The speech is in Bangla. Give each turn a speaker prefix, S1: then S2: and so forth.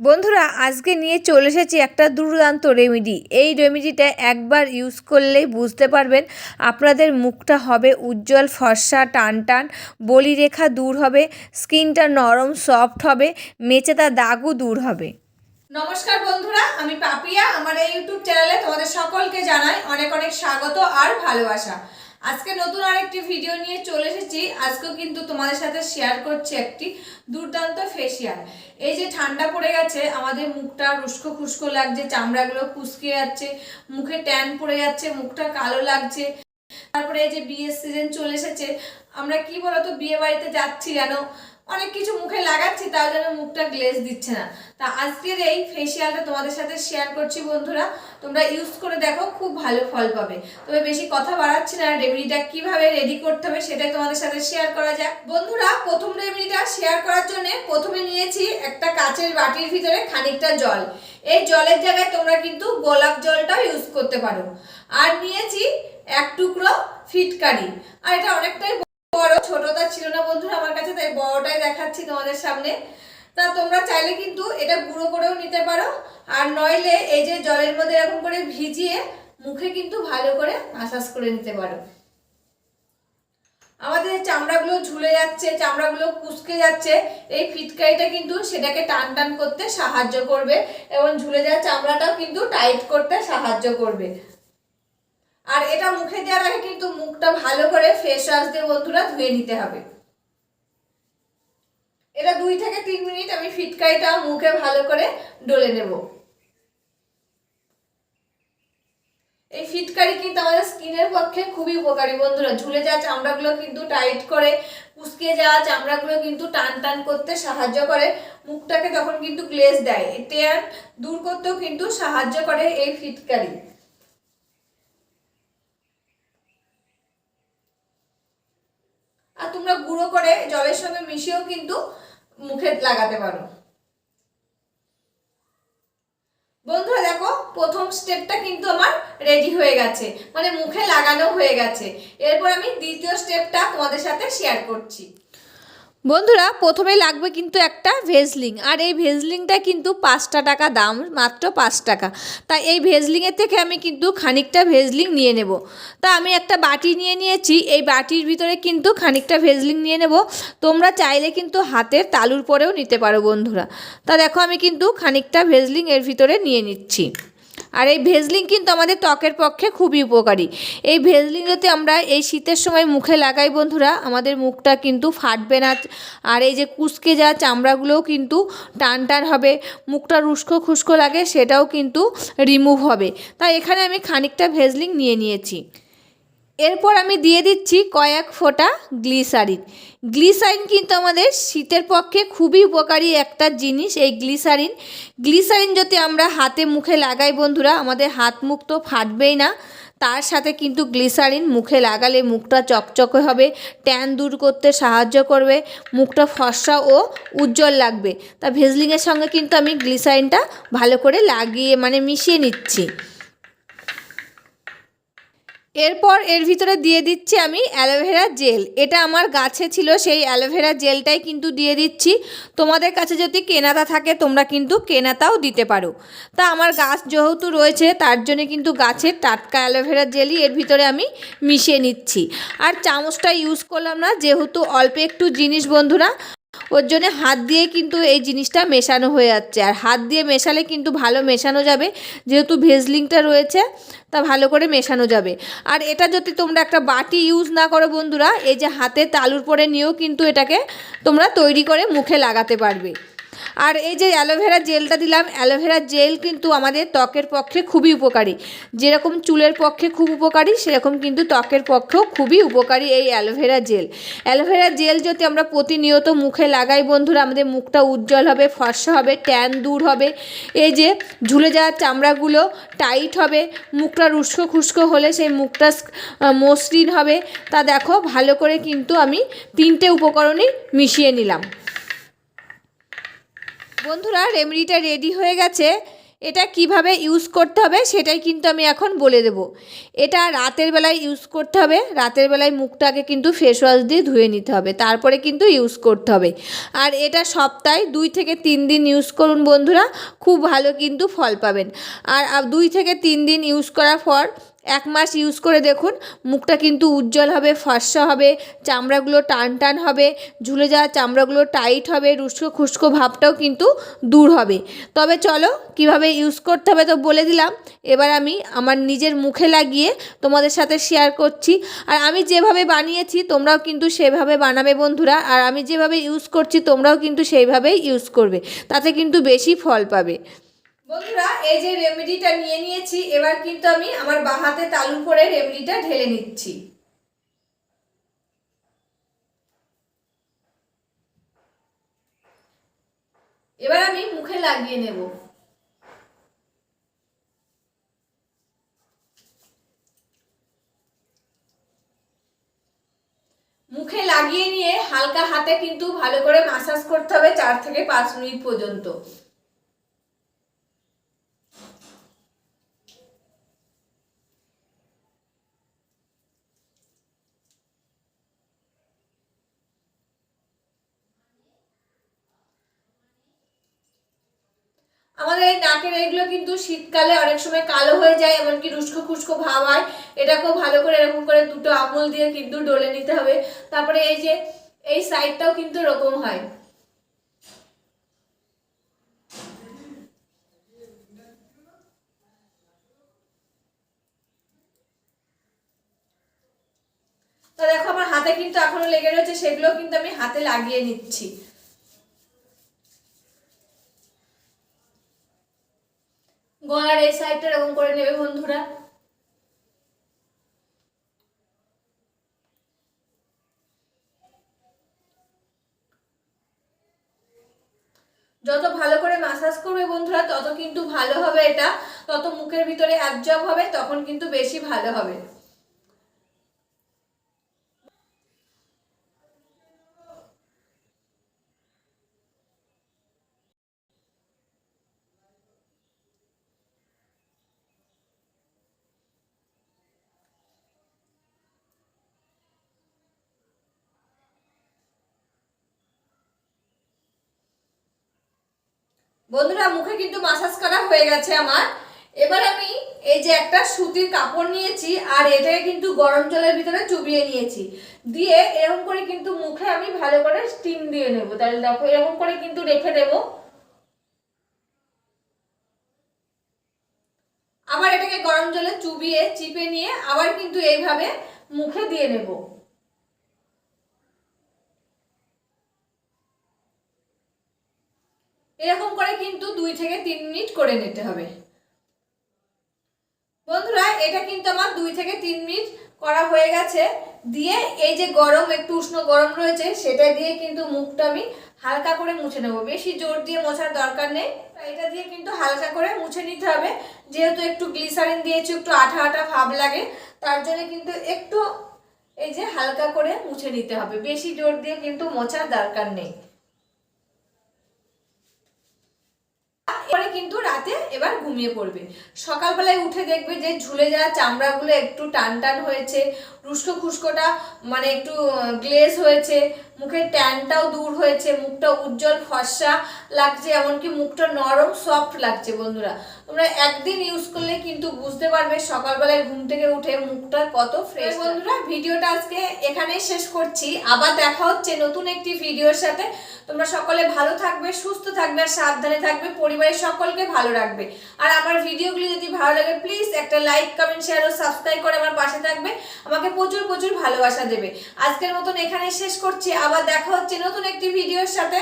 S1: বন্ধুরা, আজকে নিয়ে চলে এসেছি একটা দুর্দান্ত রেমেডি এই রেমেডিটা একবার ইউজ করলেই বুঝতে পারবেন আপনাদের মুখটা হবে উজ্জ্বল, ফর্সা টান টান বলিরেখা দূর হবে, স্কিনটা নরম সফট হবে, মেচেদা দাগও দূর হবে। নমস্কার বন্ধুরা, আমি পাপিয়া। আমার এই ইউটিউব চ্যানেলে তোমাদের সকলকে জানাই অনেক অনেক স্বাগত আর ভালোবাসা। আজকে নতুন আরেকটি ভিডিও নিয়ে চলে এসেছি। আজকেও কিন্তু তোমাদের সাথে শেয়ার করছি একটি দুর্দান্ত ফেসিয়াল এই যে ঠান্ডা পড়ে গেছে, আমাদের মুখটা রুস্কো খুস্কো লাগছে, চামড়াগুলো কুসকে যাচ্ছে, মুখে ট্যান পড়ে যাচ্ছে, মুখটা কালো লাগছে। তারপরে এই যে বিয়ের সিজন চলে এসেছে, আমরা কি বলতো, বিয়ে বাড়িতে যাচ্ছি যেন অনেক কিছু মুখে লাগাচ্ছি, তাও যেন মুখটা গ্লেজ দিচ্ছে না। তা আজকের এই ফেসিয়ালটা তোমাদের সাথে শেয়ার করছি বন্ধুরা। তোমরা ইউজ করে দেখো, খুব ভালো ফল পাবে। তবে বেশি কথা বাড়াচ্ছি না রেমেডিটা কীভাবে রেডি করতে হবে সেটাই তোমাদের সাথে শেয়ার করা যাক। বন্ধুরা, প্রথম রেমেডিটা শেয়ার করার জন্য প্রথমে নিয়েছি একটা কাচের বাটির ভিতরে খানিকটা জল। এই জলের জায়গায় তোমরা কিন্তু গোলাপ জলটাও ইউজ করতে পারো। আর নিয়েছি এক টুকরো ফিটকারি। আর এটা অনেকটাই বড় ছোটটা ছিল না বন্ধুরা তাই বড়টাই দেখাচ্ছি তোমাদের সামনে। তা তোমরা চাইলে কিন্তু এটা গুঁড়ো করেও নিতে পারো। আর নইলে এই যে জলের মধ্যে এরকম করে ভিজিয়ে মুখে কিন্তু ভালো করে মাসাজ করে নিতে পারো। আমাদের চামড়াগুলো ঝুলে যাচ্ছে, চামড়াগুলো কুচকে যাচ্ছে, এই ফিটকারিটা কিন্তু সেটাকে টান টান করতে সাহায্য করবে এবং ঝুলে যাওয়া চামড়াটাও কিন্তু টাইট করতে সাহায্য করবে। আর এটা মুখে দেওয়ার আগে কিন্তু মুখটা ভালো করে ফেস ওয়াশ দিয়ে বন্ধুরা ধুয়ে নিতে হবে। এটা দুই থেকে তিন মিনিট আমি ফিটকারিটা মুখে ভালো করে ডলে নেব। এই ফিটকারি কিন্তু আমাদের স্কিনের পক্ষে খুবই উপকারী বন্ধুরা। ঝুলে যাওয়া চামড়াগুলো কিন্তু টাইট করে কুচকে যাওয়া চামড়াগুলো কিন্তু টান টান করতে সাহায্য করে। মুখটাকে তখন কিন্তু গ্লেজ দেয়। ট্যান দূর করতেও কিন্তু সাহায্য করে এই ফিটকারি। আর তোমরা গুঁড়ো করে জলের সঙ্গে মিশিয়েও কিন্তু মুখে লাগাতে পারো। বন্ধুরা দেখো, প্রথম স্টেপটা কিন্তু আমার রেডি হয়ে গেছে। মানে মুখে লাগানো হয়ে গেছে। এরপর আমি দ্বিতীয় স্টেপটা তোমাদের সাথে শেয়ার করছি। বন্ধুরা, প্রথমে লাগবে কিন্তু একটা ভেজলিং, আর এই ভেজলিংটা কিন্তু পাঁচটা টাকা দাম, মাত্র পাঁচ টাকা। তা এই ভেজলিংয়ের থেকে আমি কিন্তু খানিকটা ভেজলিং নিয়ে নেব। তা আমি একটা বাটি নিয়ে নিয়েছি, এই বাটির ভিতরে কিন্তু খানিকটা ভেজলিং নিয়ে নেব। তোমরা চাইলে কিন্তু হাতের তালুর পরেও নিতে পারো বন্ধুরা। তা দেখো আমি কিন্তু খানিকটা ভেজলিং এর ভিতরে নিয়ে নিচ্ছি। আর এই ভেজলিং কিন্তু আমাদের ত্বকের পক্ষে খুবই উপকারী। এই ভেজলিং যদি আমরা এই শীতের সময় মুখে লাগাই বন্ধুরা, আমাদের মুখটা কিন্তু ফাটবে না আর এই যে কুচকে যাওয়া চামড়াগুলোও কিন্তু টান টান হবে, মুখটা রুস্কো খুস্কো লাগে, সেটাও কিন্তু রিমুভ হবে। তাই এখানে আমি খানিকটা ভেজলিং নিয়ে নিয়েছি। এরপর আমি দিয়ে দিচ্ছি কয়েক ফোঁটা গ্লিসারিন। গ্লিসারিন কিন্তু আমাদের শীতের পক্ষে খুবই উপকারী একটা জিনিস এই গ্লিসারিন। গ্লিসারিন যদি আমরা হাতে মুখে লাগাই বন্ধুরা, আমাদের হাত মুখ তো ফাটবেই না। তার সাথে কিন্তু গ্লিসারিন মুখে লাগালে মুখটা চকচকে হবে, ট্যান দূর করতে সাহায্য করবে, মুখটা ফর্সা ও উজ্জ্বল লাগবে। তা ভেজলিংয়ের সঙ্গে কিন্তু আমি গ্লিসারিনটা ভালো করে লাগিয়ে মানে মিশিয়ে নিচ্ছি। এরপর এর ভিতরে দিয়ে দিচ্ছি আমি অ্যালোভেরা জেল এটা আমার গাছে ছিল, সেই অ্যালোভেরা জেলটাই কিন্তু দিয়ে দিচ্ছি। তোমাদের কাছে যদি কেনাতা থাকে, তোমরা কিন্তু কেনাতাও দিতে পারো। তা আমার গাছ যেহেতু রয়েছে, তার জন্য কিন্তু গাছের টাটকা অ্যালোভেরা জেলই এর ভিতরে আমি মিশিয়ে নিচ্ছি। আর চামচটা ইউজ করলাম না, যেহেতু অল্প একটু জিনিস, বন্ধুরা। ওর জন্য হাত দিয়ে কিন্তু এই জিনিসটা মেশানো হয়ে যাচ্ছে। আর হাত দিয়ে মেশালে কিন্তু ভালো মেশানো যাবে। যেহেতু ভেজলিংটা রয়েছে, তা ভালো করে মেশানো যাবে। আর এটা যদি তোমরা একটা বাটি ইউজ না করো বন্ধুরা, এই যে হাতে তালুর পরে নিয়েও কিন্তু এটাকে তোমরা তৈরি করে মুখে লাগাতে পারবে। আর এই যে অ্যালোভেরা জেলটা দিলাম অ্যালোভেরা জেল কিন্তু আমাদের ত্বকের পক্ষে খুবই উপকারী। যেরকম চুলের পক্ষে খুব উপকারী, সেরকম কিন্তু ত্বকের পক্ষেও খুবই উপকারী এই অ্যালোভেরা জেল অ্যালোভেরা জেল যদি আমরা প্রতিনিয়ত মুখে লাগাই বন্ধুরা, আমাদের মুখটা উজ্জ্বল হবে, ফর্সা হবে ট্যান দূর হবে। এই যে ঝুলে যাওয়া চামড়াগুলো টাইট হবে, মুখটা রুস্কো খুস্কো হলে সেই মুখটা মসৃণ হবে। তা দেখো, ভালো করে কিন্তু আমি তিনটে উপকরণই মিশিয়ে নিলাম। বন্ধুরা রেমেডিটা রেডি হয়ে গেছে। এটা কীভাবে ইউজ করতে হবে সেটাই কিন্তু আমি এখন বলে দেব। এটা রাতের বেলায় ইউজ করতে হবে। রাতের বেলায় মুখটাকে কিন্তু ফেস ওয়াশ দিয়ে ধুয়ে নিতে হবে। তারপরে কিন্তু ইউজ করতে হবে। আর এটা সপ্তাহে দুই থেকে তিন দিন ইউজ করুন বন্ধুরা। খুব ভালো কিন্তু ফল পাবেন। আর দুই থেকে তিন দিন ইউজ করার পর এক মাস ইউজ করে দেখুন, মুখটা কিন্তু উজ্জ্বল হবে, ফর্সা হবে, চামড়াগুলো টান টান হবে, ঝুলে যাওয়া চামড়াগুলো টাইট হবে রুস্কো খুস্কো ভাবটাও কিন্তু দূর হবে। তবে চলো, কীভাবে ইউজ করতে হবে তো বলে দিলাম, এবার আমি আমার নিজের মুখে লাগিয়ে তোমাদের সাথে শেয়ার করছি। আর আমি যেভাবে বানিয়েছি, তোমরাও কিন্তু সেভাবে বানাবে বন্ধুরা, আর আমি যেভাবে ইউজ করছি, তোমরাও কিন্তু সেইভাবেই ইউজ করবে, তাতে কিন্তু বেশি ফল পাবে। বন্ধুরা, এই যে রেমেডিটা নিয়ে নিয়েছি, এবার কিন্তু আমি আমার বাহাতে তালু করে রেমেডিটা ঢেলে নিচ্ছি। এবার আমি মুখে লাগিয়ে নেব। মুখে লাগিয়ে নিয়ে হালকা হাতে কিন্তু ভালো করে মাসাজ করতে হবে চার থেকে পাঁচ মিনিট পর্যন্ত। আমাদের এই নাকের এইগুলো কিন্তু শীতকালে অনেক সময় কালো হয়ে যায়, এমনকি রুস্কো খুস্কো ভাব হয়। এটাকেও ভালো করে এরকম করে দুটো আঙুল দিয়ে কিন্তু ডলে নিতে হবে। তারপরে এই যে, এই সাইডটাও কিন্তু এরকম হয়। তো দেখো, আমার হাতে কিন্তু এখনও লেগে রয়েছে, সেগুলো কিন্তু আমি হাতে লাগিয়ে নিচ্ছি। গলার এই সাইডটা এরকম করে নেবে বন্ধুরা। যত ভালো করে মাসাজ করবে বন্ধুরা, তত কিন্তু ভালো হবে এটা। তত মুখের ভিতরে অ্যাবজর্ব হবে, তখন কিন্তু বেশি ভালো হবে। বন্ধুরা, মুখে কিন্তু মাসাজ করা হয়ে গেছে আমার। এবার আমি এই যে একটা সুতির কাপড় নিয়েছি, আর এটাকে কিন্তু গরম জলের ভিতরে চুবিয়ে নিয়েছি। দিয়ে এরকম করে কিন্তু মুখে আমি ভালো করে স্টিম দিয়ে নেব। তাহলে দেখো, এরকম করে কিন্তু রেখে দেব। আবার এটাকে গরম জলে চুবিয়ে, চিপে নিয়ে আবার কিন্তু এইভাবে মুখে দিয়ে নেব এরকম করে কিন্তু দুই থেকে তিন মিনিট করে নিতে হবে। বন্ধুরা, এটা কিন্তু আমার দুই থেকে তিন মিনিট করা হয়ে গেছে। দিয়ে এই যে গরম, একটু উষ্ণ গরম রয়েছে, সেটা দিয়ে কিন্তু মুখটা আমি হালকা করে মুছে নেব। বেশি জোর দিয়ে মোছার দরকার নেই। এটা দিয়ে কিন্তু হালকা করে মুছে নিতে হবে। যেহেতু একটু গ্লিসারিন দিয়েছি, একটু আঠা আঠা ভাব লাগে, তার জন্য কিন্তু একটু এই যে হালকা করে মুছে নিতে হবে। বেশি জোর দিয়ে কিন্তু মোছার দরকার নেই পরে কিন্তু রাতে এবার ঘুমিয়ে পড়বে। সকালবেলায় উঠে দেখবে যে ঝুলে যাওয়া চামড়াগুলো একটু টান টান হয়েছে রুস্কো খুস্কোটা মানে একটু গ্লেজ হয়েছে মুখের ট্যানটাও দূর হয়েছে মুখটা উজ্জ্বল ফর্সা লাগছে এমনকি মুখটা নরম সফট লাগছে বন্ধুরা। তোমরা একদিন ইউজ করলে কিন্তু বুঝতে পারবে সকালবেলায় ঘুম থেকে উঠে মুখটা কত ফ্রেশ বন্ধুরা ভিডিওটা আজকে এখানেই শেষ করছি। আবার দেখা হচ্ছে নতুন একটি ভিডিওর সাথে। তোমরা সকলে ভালো থাকবে, সুস্থ থাকবে আর সাবধানে থাকবে। পরিবারের সকলকে ভালো রাখবে। আর আমার ভিডিওগুলি যদি ভালো লাগে প্লিজ একটা লাইক কমেন্ট শেয়ার ও সাবস্ক্রাইব করে আমার পাশে থাকবে। আমাকে প্রচুর প্রচুর ভালোবাসা দেবে। আজকের মতন এখানে শেষ করছি। আবার দেখা হচ্ছে নতুন একটি ভিডিওর সাথে।